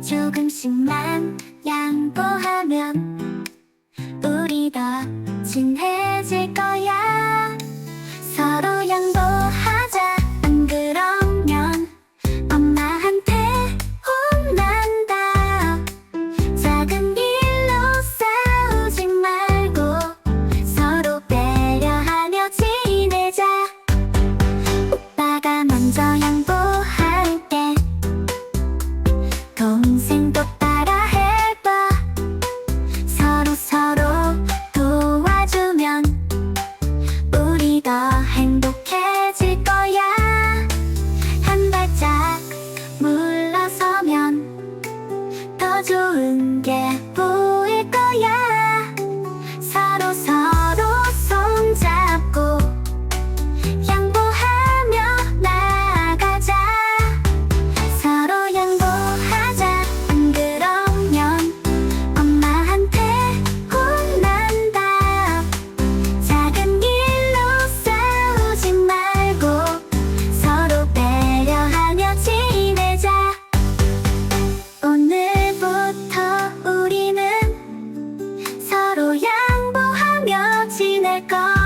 조금씩만 양보하면 우리 더 친해질 거야. 서로 양보하자. 안 그러면 엄마한테 혼난다. 작은 일로 싸우지 말고 서로 배려하며 지내자. 오빠가 먼저 양보 con sen tóc 될까